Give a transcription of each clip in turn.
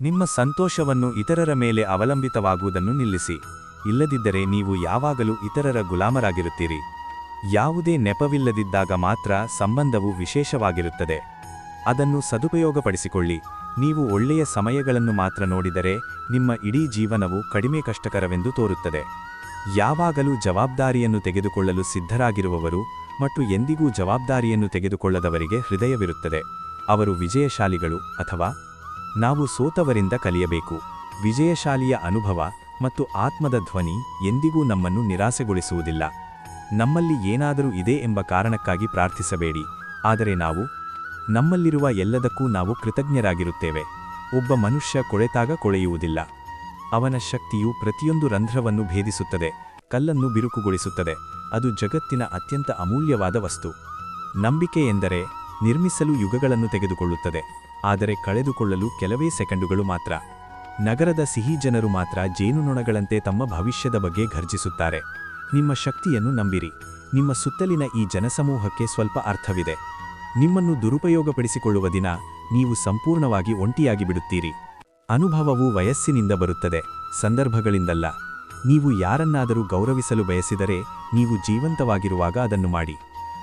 ನಿಮ್ಮ ಸಂತೋಷವನ್ನು ಇತರರ ಮೇಲೆ ಅವಲಂಬಿತವಾಗುವುದನ್ನು ನಿಲ್ಲಿಸಿ. ಇಲ್ಲದಿದ್ದರೆ ನೀವು ಯಾವಾಗಲೂ ಇತರರ ಗುಲಾಮರಾಗಿರುತ್ತೀರಿ. ಯಾವುದೇ ನೆಪವಿಲ್ಲದಿದ್ದಾಗ ಮಾತ್ರ ಸಂಬಂಧವು ವಿಶೇಷವಾಗಿರುತ್ತದೆ. ಅದನ್ನು ಸದುಪಯೋಗಪಡಿಸಿಕೊಳ್ಳಿ. ನೀವು ಒಳ್ಳೆಯ ಸಮಯಗಳನ್ನು ಮಾತ್ರ ನೋಡಿದರೆ ನಿಮ್ಮ ಇಡೀ ಜೀವನವು ಕಡಿಮೆ ಕಷ್ಟಕರವೆಂದು ತೋರುತ್ತದೆ. ಯಾವಾಗಲೂ ಜವಾಬ್ದಾರಿಯನ್ನು ತೆಗೆದುಕೊಳ್ಳಲು ಸಿದ್ಧರಾಗಿರುವವರು ಮತ್ತು ಎಂದಿಗೂ ಜವಾಬ್ದಾರಿಯನ್ನು ತೆಗೆದುಕೊಳ್ಳದವರಿಗೆ ಹೃದಯವಿರುತ್ತದೆ. ಅವರು ವಿಜಯಶಾಲಿಗಳು ಅಥವಾ ನಾವು ಸೋತವರಿಂದ ಕಲಿಯಬೇಕು. ವಿಜಯಶಾಲಿಯ ಅನುಭವ ಮತ್ತು ಆತ್ಮದ ಧ್ವನಿ ಎಂದಿಗೂ ನಮ್ಮನ್ನು ನಿರಾಸೆಗೊಳಿಸುವುದಿಲ್ಲ. ನಮ್ಮಲ್ಲಿ ಏನಾದರೂ ಇದೆ ಎಂಬ ಕಾರಣಕ್ಕಾಗಿ ಪ್ರಾರ್ಥಿಸಬೇಡಿ. ಆದರೆ ನಾವು, ನಮ್ಮಲ್ಲಿರುವ ಎಲ್ಲದಕ್ಕೂ ನಾವು ಕೃತಜ್ಞರಾಗಿರುತ್ತೇವೆ. ಒಬ್ಬ ಮನುಷ್ಯ ಕೊಳೆತಾಗ ಕೊಳೆಯುವುದಿಲ್ಲ. ಅವನ ಶಕ್ತಿಯು ಪ್ರತಿಯೊಂದು ರಂಧ್ರವನ್ನು ಭೇದಿಸುತ್ತದೆ, ಕಲ್ಲನ್ನು ಬಿರುಕುಗೊಳಿಸುತ್ತದೆ. ಅದು ಜಗತ್ತಿನ ಅತ್ಯಂತ ಅಮೂಲ್ಯವಾದ ವಸ್ತು. ನಂಬಿಕೆ ಎಂದರೆ ನಿರ್ಮಿಸಲು ಯುಗಗಳನ್ನು ತೆಗೆದುಕೊಳ್ಳುತ್ತದೆ. ಆದರೆ ಕಳೆದುಕೊಳ್ಳಲು ಕೆಲವೇ ಸೆಕೆಂಡುಗಳು ಮಾತ್ರ. ನಗರದ ಸಿಹಿ ಜನರು ಮಾತ್ರ ಜೇನುನೊಣಗಳಂತೆ ತಮ್ಮ ಭವಿಷ್ಯದ ಬಗ್ಗೆ ಘರ್ಜಿಸುತ್ತಾರೆ. ನಿಮ್ಮ ಶಕ್ತಿಯನ್ನು ನಂಬಿರಿ. ನಿಮ್ಮ ಸುತ್ತಲಿನ ಈ ಜನಸಮೂಹಕ್ಕೆ ಸ್ವಲ್ಪ ಅರ್ಥವಿದೆ. ನಿಮ್ಮನ್ನು ದುರುಪಯೋಗಪಡಿಸಿಕೊಳ್ಳುವ ದಿನ ನೀವು ಸಂಪೂರ್ಣವಾಗಿ ಒಂಟಿಯಾಗಿ ಬಿಡುತ್ತೀರಿ ಅನುಭವವು ವಯಸ್ಸಿನಿಂದ ಬರುತ್ತದೆ, ಸಂದರ್ಭಗಳಿಂದಲ್ಲ. ನೀವು ಯಾರನ್ನಾದರೂ ಗೌರವಿಸಲು ಬಯಸಿದರೆ ನೀವು ಜೀವಂತವಾಗಿರುವಾಗ ಅದನ್ನು ಮಾಡಿ.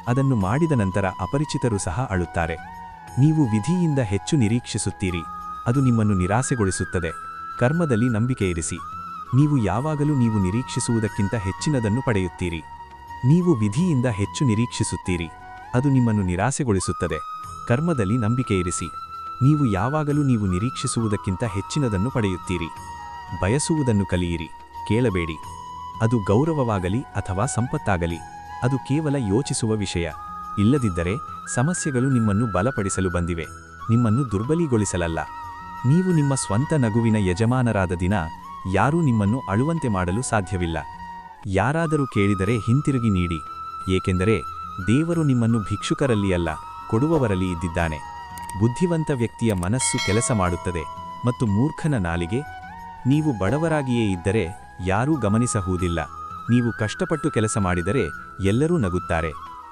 ಅದನ್ನು ಮಾಡಿದ ನಂತರ ಅಪರಿಚಿತರು ಸಹ ಅಳುತ್ತಾರೆ. ನೀವು ವಿಧಿಯಿಂದ ಹೆಚ್ಚು ನಿರೀಕ್ಷಿಸುತ್ತೀರಿ. ಅದು ನಿಮ್ಮನ್ನು ನಿರಾಸೆಗೊಳಿಸುತ್ತದೆ. ಕರ್ಮದಲ್ಲಿ ನಂಬಿಕೆ ಇರಿಸಿ ನೀವು ಯಾವಾಗಲೂ ನೀವು ನಿರೀಕ್ಷಿಸುವುದಕ್ಕಿಂತ ಹೆಚ್ಚಿನದನ್ನು ಪಡೆಯುತ್ತೀರಿ. ನೀವು ವಿಧಿಯಿಂದ ಹೆಚ್ಚು ನಿರೀಕ್ಷಿಸುತ್ತೀರಿ. ಅದು ನಿಮ್ಮನ್ನು ನಿರಾಸೆಗೊಳಿಸುತ್ತದೆ. ಕರ್ಮದಲ್ಲಿ ನಂಬಿಕೆ ಇರಿಸಿ ನೀವು ಯಾವಾಗಲೂ ನೀವು ನಿರೀಕ್ಷಿಸುವುದಕ್ಕಿಂತ ಹೆಚ್ಚಿನದನ್ನು ಪಡೆಯುತ್ತೀರಿ. ಬಯಸುವುದನ್ನು ಕಲಿಯಿರಿ. ಕೇಳಬೇಡಿ. ಅದು ಗೌರವವಾಗಲಿ ಅಥವಾ ಸಂಪತ್ತಾಗಲಿ. ಅದು ಕೇವಲ ಯೋಚಿಸುವ ವಿಷಯ. ಇಲ್ಲದಿದ್ದರೆ ಸಮಸ್ಯೆಗಳು ನಿಮ್ಮನ್ನು ಬಲಪಡಿಸಲು ಬಂದಿವೆ. ನಿಮ್ಮನ್ನು ದುರ್ಬಲಿಗೊಳಿಸಲಲ್ಲ. ನೀವು ನಿಮ್ಮ ಸ್ವಂತ ನಗುವಿನ ಯಜಮಾನರಾದ ದಿನ ಯಾರೂ ನಿಮ್ಮನ್ನು ಅಳುವಂತೆ ಮಾಡಲು ಸಾಧ್ಯವಿಲ್ಲ. ಯಾರಾದರೂ ಕೇಳಿದರೆ ಹಿಂತಿರುಗಿ ನೀಡಿ. ಏಕೆಂದರೆ ದೇವರು ನಿಮ್ಮನ್ನು ಭಿಕ್ಷುಕರಲ್ಲಿ ಅಲ್ಲ, ಕೊಡುವವರಲ್ಲಿ ಇದ್ದಿದ್ದಾನೆ. ಬುದ್ಧಿವಂತ ವ್ಯಕ್ತಿಯ ಮನಸ್ಸು ಕೆಲಸ ಮಾಡುತ್ತದೆ ಮತ್ತು ಮೂರ್ಖನ ನಾಲಿಗೆ. ನೀವು ಬಡವರಾಗಿಯೇ ಇದ್ದರೆ ಯಾರೂ ಗಮನಿಸಹುವುದಿಲ್ಲ ನೀವು ಕಷ್ಟಪಟ್ಟು ಕೆಲಸ ಮಾಡಿದರೆ ಎಲ್ಲರೂ ನಗುತ್ತಾರೆ.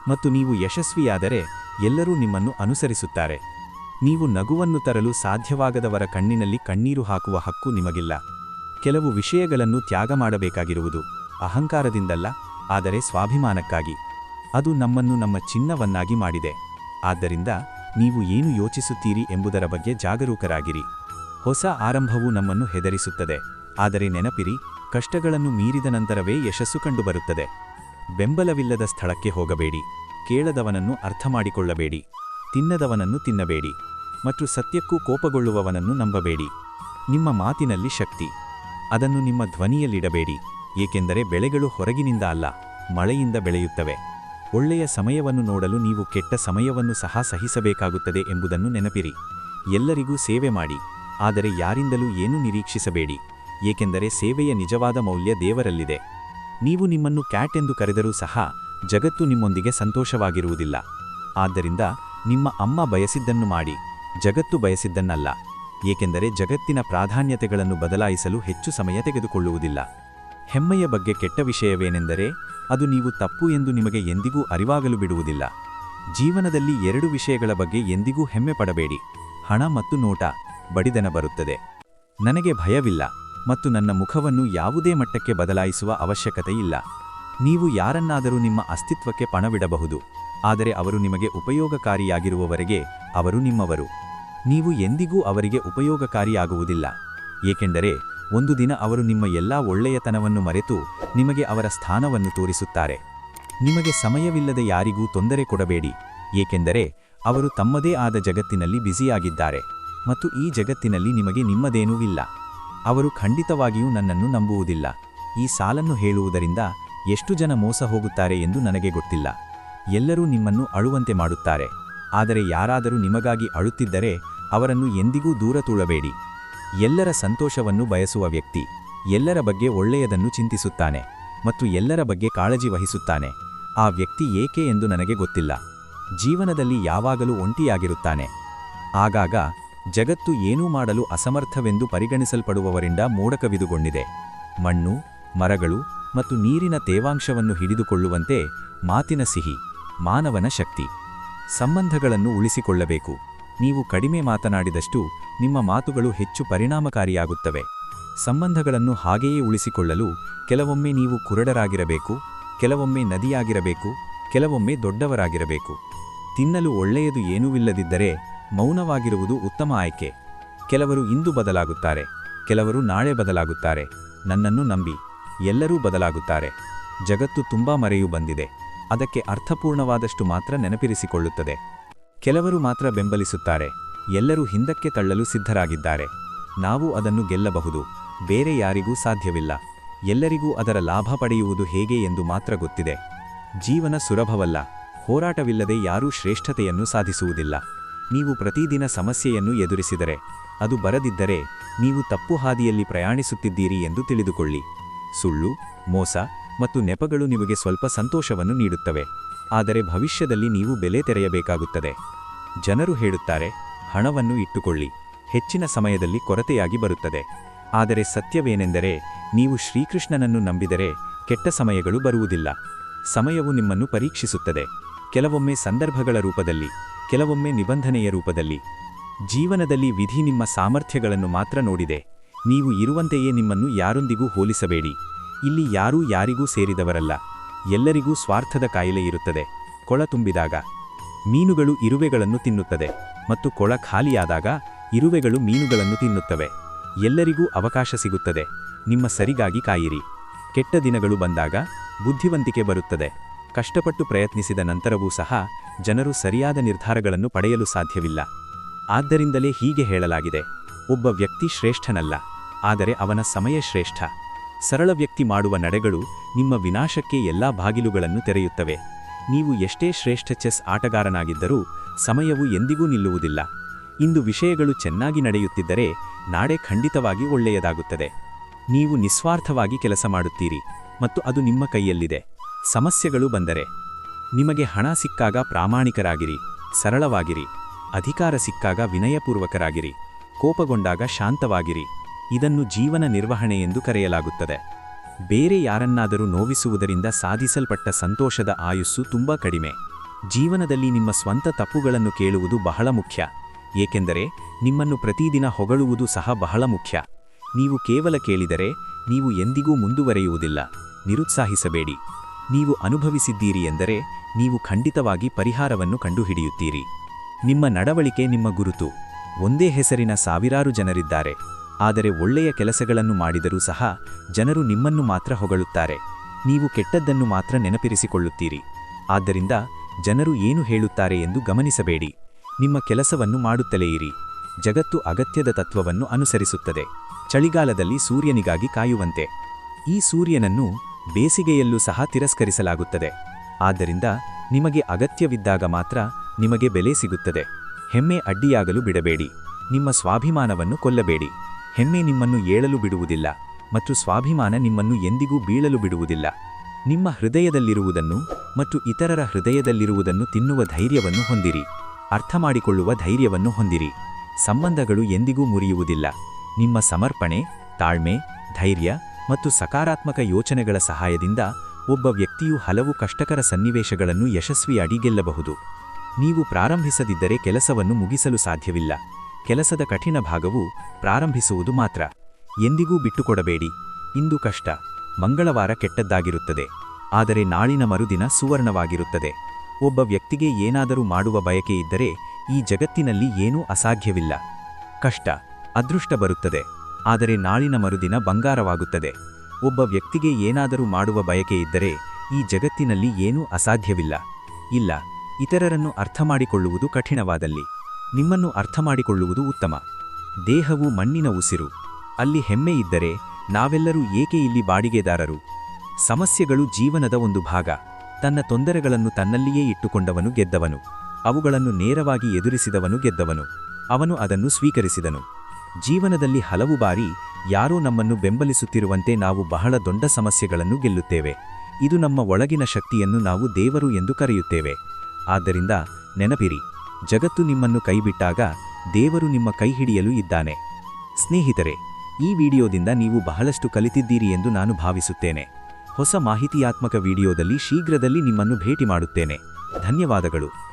ಮತ್ತು ನೀವು ಯಶಸ್ವಿಯಾದರೆ ಎಲ್ಲರೂ ನಿಮ್ಮನ್ನು ಅನುಸರಿಸುತ್ತಾರೆ. ನೀವು ನಗುವನ್ನು ತರಲು ಸಾಧ್ಯವಾಗದವರ ಕಣ್ಣಿನಲ್ಲಿ ಕಣ್ಣೀರು ಹಾಕುವ ಹಕ್ಕು ನಿಮಗಿಲ್ಲ. ಕೆಲವು ವಿಷಯಗಳನ್ನು ತ್ಯಾಗ ಮಾಡಬೇಕಾಗಿರುವುದು ಅಹಂಕಾರದಿಂದಲ್ಲ, ಆದರೆ ಸ್ವಾಭಿಮಾನಕ್ಕಾಗಿ. ಅದು ನಮ್ಮನ್ನು ನಮ್ಮ ಚಿನ್ನವನ್ನಾಗಿ ಮಾಡಿದೆ. ಆದ್ದರಿಂದ ನೀವು ಏನು ಯೋಚಿಸುತ್ತೀರಿ ಎಂಬುದರ ಬಗ್ಗೆ ಜಾಗರೂಕರಾಗಿರಿ. ಹೊಸ ಆರಂಭವು ನಮ್ಮನ್ನು ಹೆದರಿಸುತ್ತದೆ, ಆದರೆ ನೆನಪಿರಿ, ಕಷ್ಟಗಳನ್ನು ಮೀರಿದ ನಂತರವೇ ಯಶಸ್ಸು ಕಂಡುಬರುತ್ತದೆ. ಬೆಂಬಲವಿಲ್ಲದ ಸ್ಥಳಕ್ಕೆ ಹೋಗಬೇಡಿ. ಕೇಳದವನನ್ನು ಅರ್ಥಮಾಡಿಕೊಳ್ಳಬೇಡಿ. ತಿನ್ನದವನನ್ನು ತಿನ್ನಬೇಡಿ. ಮತ್ತು ಸತ್ಯಕ್ಕೂ ಕೋಪಗೊಳ್ಳುವವನನ್ನು ನಂಬಬೇಡಿ. ನಿಮ್ಮ ಮಾತಿನಲ್ಲಿ ಶಕ್ತಿ. ಅದನ್ನು ನಿಮ್ಮ ಧ್ವನಿಯಲ್ಲಿಡಬೇಡಿ. ಏಕೆಂದರೆ ಬೆಳೆಗಳು ಹೊರಗಿನಿಂದ ಅಲ್ಲ, ಮಳೆಯಿಂದ ಬೆಳೆಯುತ್ತವೆ. ಒಳ್ಳೆಯ ಸಮಯವನ್ನು ನೋಡಲು ನೀವು ಕೆಟ್ಟ ಸಮಯವನ್ನು ಸಹ ಸಹಿಸಬೇಕಾಗುತ್ತದೆ ಎಂಬುದನ್ನು ನೆನಪಿರಿ. ಎಲ್ಲರಿಗೂ ಸೇವೆ ಮಾಡಿ. ಆದರೆ ಯಾರಿಂದಲೂ ಏನೂ ನಿರೀಕ್ಷಿಸಬೇಡಿ. ಏಕೆಂದರೆ ಸೇವೆಯ ನಿಜವಾದ ಮೌಲ್ಯ ದೇವರಲ್ಲಿದೆ. ನೀವು ನಿಮ್ಮನ್ನು ಕ್ಯಾಟ್ ಎಂದು ಕರೆದರೂ ಸಹ ಜಗತ್ತು ನಿಮ್ಮೊಂದಿಗೆ ಸಂತೋಷವಾಗಿರುವುದಿಲ್ಲ. ಆದ್ದರಿಂದ ನಿಮ್ಮ ಅಮ್ಮ ಬಯಸಿದ್ದನ್ನು ಮಾಡಿ, ಜಗತ್ತು ಬಯಸಿದ್ದನ್ನಲ್ಲ, ಏಕೆಂದರೆ ಜಗತ್ತಿನ ಪ್ರಾಧಾನ್ಯತೆಗಳನ್ನು ಬದಲಾಯಿಸಲು ಹೆಚ್ಚು ಸಮಯ ತೆಗೆದುಕೊಳ್ಳುವುದಿಲ್ಲ. ಹೆಮ್ಮೆಯ ಬಗ್ಗೆ ಕೆಟ್ಟ ವಿಷಯವೇನೆಂದರೆ, ಅದು ನೀವು ತಪ್ಪು ಎಂದು ನಿಮಗೆ ಎಂದಿಗೂ ಅರಿವಾಗಲು ಬಿಡುವುದಿಲ್ಲ. ಜೀವನದಲ್ಲಿ ಎರಡು ವಿಷಯಗಳ ಬಗ್ಗೆ ಎಂದಿಗೂ ಹೆಮ್ಮೆ ಪಡಬೇಡಿ ಹಣ ಮತ್ತು ನೋಟ ಬಡಿದನ ಬರುತ್ತದೆ. ನನಗೆ ಭಯವಿಲ್ಲ. ಮತ್ತು ನನ್ನ ಮುಖವನ್ನು ಯಾವುದೇ ಮಟ್ಟಕ್ಕೆ ಬದಲಾಯಿಸುವ ಅವಶ್ಯಕತೆ ಇಲ್ಲ ನೀವು ಯಾರನ್ನಾದರೂ ನಿಮ್ಮ ಅಸ್ತಿತ್ವಕ್ಕೆ ಪಣವಿಡಬಹುದು, ಆದರೆ ಅವರು ನಿಮಗೆ ಉಪಯೋಗಕಾರಿಯಾಗಿರುವವರೆಗೆ ಅವರು ನಿಮ್ಮವರು. ನೀವು ಎಂದಿಗೂ ಅವರಿಗೆ ಉಪಯೋಗಕಾರಿಯಾಗುವುದಿಲ್ಲ, ಏಕೆಂದರೆ ಒಂದು ದಿನ ಅವರು ನಿಮ್ಮ ಎಲ್ಲಾ ಒಳ್ಳೆಯತನವನ್ನು ಮರೆತು ನಿಮಗೆ ಅವರ ಸ್ಥಾನವನ್ನು ತೋರಿಸುತ್ತಾರೆ. ನಿಮಗೆ ಸಮಯವಿಲ್ಲದೆ ಯಾರಿಗೂ ತೊಂದರೆ ಕೊಡಬೇಡಿ, ಏಕೆಂದರೆ ಅವರು ತಮ್ಮದೇ ಆದ ಜಗತ್ತಿನಲ್ಲಿ ಬ್ಯುಸಿಯಾಗಿದ್ದಾರೆ ಮತ್ತು ಈ ಜಗತ್ತಿನಲ್ಲಿ ನಿಮಗೆ ನಿಮ್ಮದೇನೂ ಇಲ್ಲ. ಅವರು ಖಂಡಿತವಾಗಿಯೂ ನನ್ನನ್ನು ನಂಬುವುದಿಲ್ಲ. ಈ ಸಾಲನ್ನು ಹೇಳುವುದರಿಂದ ಎಷ್ಟು ಜನ ಮೋಸ ಹೋಗುತ್ತಾರೆ ಎಂದು ನನಗೆ ಗೊತ್ತಿಲ್ಲ. ಎಲ್ಲರೂ ನಿಮ್ಮನ್ನು ಅಳುವಂತೆ ಮಾಡುತ್ತಾರೆ. ಆದರೆ ಯಾರಾದರೂ ನಿಮಗಾಗಿ ಅಳುತ್ತಿದ್ದರೆ ಅವರನ್ನು ಎಂದಿಗೂ ದೂರ ತುಳಬೇಡಿ. ಎಲ್ಲರ ಸಂತೋಷವನ್ನು ಬಯಸುವ ವ್ಯಕ್ತಿ ಎಲ್ಲರ ಬಗ್ಗೆ ಒಳ್ಳೆಯದನ್ನು ಚಿಂತಿಸುತ್ತಾನೆ ಮತ್ತು ಎಲ್ಲರ ಬಗ್ಗೆ ಕಾಳಜಿ ವಹಿಸುತ್ತಾನೆ. ಆ ವ್ಯಕ್ತಿ ಏಕೆ ಎಂದು ನನಗೆ ಗೊತ್ತಿಲ್ಲ. ಜೀವನದಲ್ಲಿ ಯಾವಾಗಲೂ ಒಂಟಿಯಾಗಿರುತ್ತಾನೆ. ಆಗಾಗ ಜಗತ್ತು ಏನೂ ಮಾಡಲು ಅಸಮರ್ಥವೆಂದು ಪರಿಗಣಿಸಲ್ಪಡುವವರಿಂದ ಮೋಡಕವಿದುಗೊಂಡಿದೆ. ಮಣ್ಣು, ಮರಗಳು ಮತ್ತು ನೀರಿನ ತೇವಾಂಶವನ್ನು ಹಿಡಿದುಕೊಳ್ಳುವಂತೆ ಮಾತಿನ ಸಿಹಿ, ಮಾನವನ ಶಕ್ತಿ. ಸಂಬಂಧಗಳನ್ನು ಉಳಿಸಿಕೊಳ್ಳಬೇಕು. ನೀವು ಕಡಿಮೆ ಮಾತನಾಡಿದಷ್ಟು ನಿಮ್ಮ ಮಾತುಗಳು ಹೆಚ್ಚು ಪರಿಣಾಮಕಾರಿಯಾಗುತ್ತವೆ. ಸಂಬಂಧಗಳನ್ನು ಹಾಗೆಯೇ ಉಳಿಸಿಕೊಳ್ಳಲು ಕೆಲವೊಮ್ಮೆ ನೀವು ಕುರುಡರಾಗಿರಬೇಕು, ಕೆಲವೊಮ್ಮೆ ನದಿಯಾಗಿರಬೇಕು, ಕೆಲವೊಮ್ಮೆ ದೊಡ್ಡವರಾಗಿರಬೇಕು. ತಿನ್ನಲು ಒಳ್ಳೆಯದು ಏನೂವಿಲ್ಲದಿದ್ದರೆ ಮೌನವಾಗಿರುವುದು ಉತ್ತಮ ಆಯ್ಕೆ. ಕೆಲವರು ಇಂದು ಬದಲಾಗುತ್ತಾರೆ, ಕೆಲವರು ನಾಳೆ ಬದಲಾಗುತ್ತಾರೆ. ನನ್ನನ್ನು ನಂಬಿ ಎಲ್ಲರೂ ಬದಲಾಗುತ್ತಾರೆ. ಜಗತ್ತು ತುಂಬಾ ಮರೆಯು ಬಂದಿದೆ. ಅದಕ್ಕೆ ಅರ್ಥಪೂರ್ಣವಾದಷ್ಟು ಮಾತ್ರ ನೆನಪಿರಿಸಿಕೊಳ್ಳುತ್ತದೆ. ಕೆಲವರು ಮಾತ್ರ ಬೆಂಬಲಿಸುತ್ತಾರೆ, ಎಲ್ಲರೂ ಹಿಂದಕ್ಕೆ ತಳ್ಳಲು ಸಿದ್ಧರಾಗಿದ್ದಾರೆ. ನಾವು ಅದನ್ನು ಗೆಲ್ಲಬಹುದು, ಬೇರೆ ಯಾರಿಗೂ ಸಾಧ್ಯವಿಲ್ಲ. ಎಲ್ಲರಿಗೂ ಅದರ ಲಾಭ ಪಡೆಯುವುದು ಹೇಗೆ ಎಂದು ಮಾತ್ರ ಗೊತ್ತಿದೆ. ಜೀವನ ಸುಲಭವಲ್ಲ, ಹೋರಾಟವಿಲ್ಲದೆ ಯಾರೂ ಶ್ರೇಷ್ಠತೆಯನ್ನು ಸಾಧಿಸುವುದಿಲ್ಲ. ನೀವು ಪ್ರತಿದಿನ ಸಮಸ್ಯೆಯನ್ನು ಎದುರಿಸಿದರೆ, ಅದು ಬರದಿದ್ದರೆ ನೀವು ತಪ್ಪು ಹಾದಿಯಲ್ಲಿ ಪ್ರಯಾಣಿಸುತ್ತಿದ್ದೀರಿ ಎಂದು ತಿಳಿದುಕೊಳ್ಳಿ. ಸುಳ್ಳು, ಮೋಸ ಮತ್ತು ನೆಪಗಳು ನಿಮಗೆ ಸ್ವಲ್ಪ ಸಂತೋಷವನ್ನು ನೀಡುತ್ತವೆ. ಆದರೆ ಭವಿಷ್ಯದಲ್ಲಿ ನೀವು ಬೆಲೆ ತೆರೆಯಬೇಕಾಗುತ್ತದೆ. ಜನರು ಹೇಳುತ್ತಾರೆ, ಹಣವನ್ನು ಇಟ್ಟುಕೊಳ್ಳಿ. ಹೆಚ್ಚಿನ ಸಮಯದಲ್ಲಿ ಕೊರತೆಯಾಗಿ ಬರುತ್ತದೆ. ಆದರೆ ಸತ್ಯವೇನೆಂದರೆ, ನೀವು ಶ್ರೀಕೃಷ್ಣನನ್ನು ನಂಬಿದರೆ ಕೆಟ್ಟ ಸಮಯಗಳು ಬರುವುದಿಲ್ಲ. ಸಮಯವು ನಿಮ್ಮನ್ನು ಪರೀಕ್ಷಿಸುತ್ತದೆ. ಕೆಲವೊಮ್ಮೆ ಸಂದರ್ಭಗಳ ರೂಪದಲ್ಲಿ ಕೆಲವೊಮ್ಮೆ ನಿಬಂಧನೆಯ ರೂಪದಲ್ಲಿ. ಜೀವನದಲ್ಲಿ ವಿಧಿ ನಿಮ್ಮ ಸಾಮರ್ಥ್ಯಗಳನ್ನು ಮಾತ್ರ ನೋಡಿದೆ. ನೀವು ಇರುವಂತೆಯೇ ನಿಮ್ಮನ್ನು ಯಾರೊಂದಿಗೂ ಹೋಲಿಸಬೇಡಿ. ಇಲ್ಲಿ ಯಾರೂ ಯಾರಿಗೂ ಸೇರಿದವರಲ್ಲ. ಎಲ್ಲರಿಗೂ ಸ್ವಾರ್ಥದ ಕಾಯಿಲೆ ಇರುತ್ತದೆ. ಕೊಳ ತುಂಬಿದಾಗ ಮೀನುಗಳು ಇರುವೆಗಳನ್ನು ತಿನ್ನುತ್ತದೆ ಮತ್ತು ಕೊಳ ಖಾಲಿಯಾದಾಗ ಇರುವೆಗಳು ಮೀನುಗಳನ್ನು ತಿನ್ನುತ್ತವೆ. ಎಲ್ಲರಿಗೂ ಅವಕಾಶ ಸಿಗುತ್ತದೆ. ನಿಮ್ಮ ಸರಿಗಾಗಿ ಕಾಯಿರಿ. ಕೆಟ್ಟ ದಿನಗಳು ಬಂದಾಗ ಬುದ್ಧಿವಂತಿಕೆ ಬರುತ್ತದೆ. ಕಷ್ಟಪಟ್ಟು ಪ್ರಯತ್ನಿಸಿದ ನಂತರವೂ ಸಹ ಜನರು ಸರಿಯಾದ ನಿರ್ಧಾರಗಳನ್ನು ಪಡೆಯಲು ಸಾಧ್ಯವಿಲ್ಲ. ಆದ್ದರಿಂದಲೇ ಹೀಗೆ ಹೇಳಲಾಗಿದೆ. ಒಬ್ಬ ವ್ಯಕ್ತಿ ಶ್ರೇಷ್ಠನಲ್ಲ, ಆದರೆ ಅವನ ಸಮಯ ಶ್ರೇಷ್ಠ. ಸರಳ ವ್ಯಕ್ತಿ ಮಾಡುವ ನಡೆಗಳು ನಿಮ್ಮ ವಿನಾಶಕ್ಕೆ ಎಲ್ಲಾ ಬಾಗಿಲುಗಳನ್ನು ತೆರೆಯುತ್ತವೆ. ನೀವು ಎಷ್ಟೇ ಶ್ರೇಷ್ಠ ಚೆಸ್ ಆಟಗಾರನಾಗಿದ್ದರೂ ಸಮಯವು ಎಂದಿಗೂ ನಿಲ್ಲುವುದಿಲ್ಲ. ಇಂದು ವಿಷಯಗಳು ಚೆನ್ನಾಗಿ ನಡೆಯುತ್ತಿದ್ದರೆ ನಾಡೆ ಖಂಡಿತವಾಗಿ ಒಳ್ಳೆಯದಾಗುತ್ತದೆ. ನೀವು ನಿಸ್ವಾರ್ಥವಾಗಿ ಕೆಲಸ ಮಾಡುತ್ತೀರಿ, ಮತ್ತು ಅದು ನಿಮ್ಮ ಕೈಯಲ್ಲಿದೆ. ಸಮಸ್ಯೆಗಳು ಬಂದರೆ ನಿಮಗೆ ಹಣ ಸಿಕ್ಕಾಗ ಪ್ರಾಮಾಣಿಕರಾಗಿರಿ, ಸರಳವಾಗಿರಿ, ಅಧಿಕಾರ ಸಿಕ್ಕಾಗ ವಿನಯಪೂರ್ವಕರಾಗಿರಿ, ಕೋಪಗೊಂಡಾಗ ಶಾಂತವಾಗಿರಿ, ಇದನ್ನು ಜೀವನ ನಿರ್ವಹಣೆ ಎಂದು ಕರೆಯಲಾಗುತ್ತದೆ. ಬೇರೆ ಯಾರನ್ನಾದರೂ ನೋವಿಸುವುದರಿಂದ ಸಾಧಿಸಲ್ಪಟ್ಟ ಸಂತೋಷದ ಆಯುಸ್ಸು ತುಂಬಾ ಕಡಿಮೆ. ಜೀವನದಲ್ಲಿ ನಿಮ್ಮ ಸ್ವಂತ ತಪ್ಪುಗಳನ್ನು ಕೇಳುವುದು ಬಹಳ ಮುಖ್ಯ, ಏಕೆಂದರೆ ನಿಮ್ಮನ್ನು ಪ್ರತಿದಿನ ಹೊಗಳುವುದು ಸಹ ಬಹಳ ಮುಖ್ಯ. ನೀವು ಕೇವಲ ಕೇಳಿದರೆ ನೀವು ಎಂದಿಗೂ ಮುಂದುವರೆಯುವುದಿಲ್ಲ, ನಿರುತ್ಸಾಹಿಸಬೇಡಿ. ನೀವು ಅನುಭವಿಸಿದ್ದೀರಿ ಎಂದರೆ ನೀವು ಖಂಡಿತವಾಗಿ ಪರಿಹಾರವನ್ನು ಕಂಡುಹಿಡಿಯುತ್ತೀರಿ. ನಿಮ್ಮ ನಡವಳಿಕೆ ನಿಮ್ಮ ಗುರುತು. ಒಂದೇ ಹೆಸರಿನ ಸಾವಿರಾರು ಜನರಿದ್ದಾರೆ. ಆದರೆ ಒಳ್ಳೆಯ ಕೆಲಸಗಳನ್ನು ಮಾಡಿದರೂ ಸಹ ಜನರು ನಿಮ್ಮನ್ನು ಮಾತ್ರ ಹೊಗಳುತ್ತಾರೆ. ನೀವು ಕೆಟ್ಟದ್ದನ್ನು ಮಾತ್ರ ನೆನಪಿರಿಸಿಕೊಳ್ಳುತ್ತೀರಿ. ಆದ್ದರಿಂದ ಜನರು ಏನು ಹೇಳುತ್ತಾರೆ ಎಂದು ಗಮನಿಸಬೇಡಿ. ನಿಮ್ಮ ಕೆಲಸವನ್ನು ಮಾಡುತ್ತಲೇ ಇರಿ. ಜಗತ್ತು ಅಗತ್ಯದ ತತ್ವವನ್ನು ಅನುಸರಿಸುತ್ತದೆ. ಚಳಿಗಾಲದಲ್ಲಿ ಸೂರ್ಯನಿಗಾಗಿ ಕಾಯುವಂತೆ. ಈ ಸೂರ್ಯನನ್ನು ಬೇಸಿಗೆಯಲ್ಲೂ ಸಹ ತಿರಸ್ಕರಿಸಲಾಗುತ್ತದೆ. ಆದ್ದರಿಂದ ನಿಮಗೆ ಅಗತ್ಯವಿದ್ದಾಗ ಮಾತ್ರ ನಿಮಗೆ ಬೆಲೆ ಸಿಗುತ್ತದೆ. ಹೆಮ್ಮೆ ಅಡ್ಡಿಯಾಗಲು ಬಿಡಬೇಡಿ. ನಿಮ್ಮ ಸ್ವಾಭಿಮಾನವನ್ನು ಕೊಲ್ಲಬೇಡಿ. ಹೆಮ್ಮೆ ನಿಮ್ಮನ್ನು ಏಳಲು ಬಿಡುವುದಿಲ್ಲ ಮತ್ತು ಸ್ವಾಭಿಮಾನ ನಿಮ್ಮನ್ನು ಎಂದಿಗೂ ಬೀಳಲು ಬಿಡುವುದಿಲ್ಲ. ನಿಮ್ಮ ಹೃದಯದಲ್ಲಿರುವುದನ್ನು ಮತ್ತು ಇತರರ ಹೃದಯದಲ್ಲಿರುವುದನ್ನು ತಿನ್ನುವ ಧೈರ್ಯವನ್ನು ಹೊಂದಿರಿ. ಅರ್ಥಮಾಡಿಕೊಳ್ಳುವ ಧೈರ್ಯವನ್ನು ಹೊಂದಿರಿ. ಸಂಬಂಧಗಳು ಎಂದಿಗೂ ಮುರಿಯುವುದಿಲ್ಲ. ನಿಮ್ಮ ಸಮರ್ಪಣೆ, ತಾಳ್ಮೆ, ಧೈರ್ಯ ಮತ್ತು ಸಕಾರಾತ್ಮಕ ಯೋಚನೆಗಳ ಸಹಾಯದಿಂದ ಒಬ್ಬ ವ್ಯಕ್ತಿಯು ಹಲವು ಕಷ್ಟಕರ ಸನ್ನಿವೇಶಗಳನ್ನು ಯಶಸ್ವಿಯಾಗಿ ಗೆಲ್ಲಬಹುದು. ನೀವು ಪ್ರಾರಂಭಿಸದಿದ್ದರೆ ಕೆಲಸವನ್ನು ಮುಗಿಸಲು ಸಾಧ್ಯವಿಲ್ಲ. ಕೆಲಸದ ಕಠಿಣ ಭಾಗವು ಪ್ರಾರಂಭಿಸುವುದು ಮಾತ್ರ. ಎಂದಿಗೂ ಬಿಟ್ಟುಕೊಡಬೇಡಿ. ಇಂದು ಕಷ್ಟ, ಮಂಗಳವಾರ ಕೆಟ್ಟದ್ದಾಗಿರುತ್ತದೆ. ಆದರೆ ನಾಳಿನ ಮರುದಿನ ಸುವರ್ಣವಾಗಿರುತ್ತದೆ. ಒಬ್ಬ ವ್ಯಕ್ತಿಗೆ ಏನಾದರೂ ಮಾಡುವ ಬಯಕೆಯಿದ್ದರೆ ಈ ಜಗತ್ತಿನಲ್ಲಿ ಏನೂ ಅಸಾಧ್ಯವಿಲ್ಲ. ಕಷ್ಟ, ಅದೃಷ್ಟ ಬರುತ್ತದೆ. ಆದರೆ ನಾಳಿನ ಮರುದಿನ ಬಂಗಾರವಾಗುತ್ತದೆ. ಒಬ್ಬ ವ್ಯಕ್ತಿಗೆ ಏನಾದರೂ ಮಾಡುವ ಬಯಕೆ ಇದ್ದರೆ ಈ ಜಗತ್ತಿನಲ್ಲಿ ಏನೂ ಅಸಾಧ್ಯವಿಲ್ಲ. ಇಲ್ಲ, ಇತರರನ್ನು ಅರ್ಥಮಾಡಿಕೊಳ್ಳುವುದು ಕಠಿಣವಾದಲ್ಲಿ. ನಿಮ್ಮನ್ನು ಅರ್ಥಮಾಡಿಕೊಳ್ಳುವುದು ಉತ್ತಮ. ದೇಹವು ಮಣ್ಣಿನ ಉಸಿರು. ಅಲ್ಲಿ ಹೆಮ್ಮೆ ಇದ್ದರೆ ನಾವೆಲ್ಲರೂ ಏಕೆ ಇಲ್ಲಿ ಬಾಡಿಗೆದಾರರು? ಸಮಸ್ಯೆಗಳು ಜೀವನದ ಒಂದು ಭಾಗ. ತನ್ನ ತೊಂದರೆಗಳನ್ನು ತನ್ನಲ್ಲಿಯೇ ಇಟ್ಟುಕೊಂಡವನು ಗೆದ್ದವನು. ಅವುಗಳನ್ನು ನೇರವಾಗಿ ಎದುರಿಸಿದವನು ಗೆದ್ದವನು. ಅವನು ಅದನ್ನು ಸ್ವೀಕರಿಸಿದನು. ಜೀವನದಲ್ಲಿ ಹಲವು ಬಾರಿ ಯಾರೋ ನಮ್ಮನ್ನು ಬೆಂಬಲಿಸುತ್ತಿರುವಂತೆ ನಾವು ಬಹಳ ದೊಡ್ಡ ಸಮಸ್ಯೆಗಳನ್ನು ಗೆಲ್ಲುತ್ತೇವೆ. ಇದು ನಮ್ಮ ಒಳಗಿನ ಶಕ್ತಿಯನ್ನು ನಾವು ದೇವರು ಎಂದು ಕರೆಯುತ್ತೇವೆ. ಆದ್ದರಿಂದ ನೆನಪಿರಿ, ಜಗತ್ತು ನಿಮ್ಮನ್ನು ಕೈಬಿಟ್ಟಾಗ ದೇವರು ನಿಮ್ಮ ಕೈ ಹಿಡಿಯಲು ಇದ್ದಾನೆ. ಸ್ನೇಹಿತರೆ, ಈ ವಿಡಿಯೋದಿಂದ ನೀವು ಬಹಳಷ್ಟು ಕಲಿತಿದ್ದೀರಿ ಎಂದು ನಾನು ಭಾವಿಸುತ್ತೇನೆ. ಹೊಸ ಮಾಹಿತಿಯಾತ್ಮಕ ವಿಡಿಯೋದಲ್ಲಿ ಶೀಘ್ರದಲ್ಲಿ ನಿಮ್ಮನ್ನು ಭೇಟಿ ಮಾಡುತ್ತೇನೆ. ಧನ್ಯವಾದಗಳು.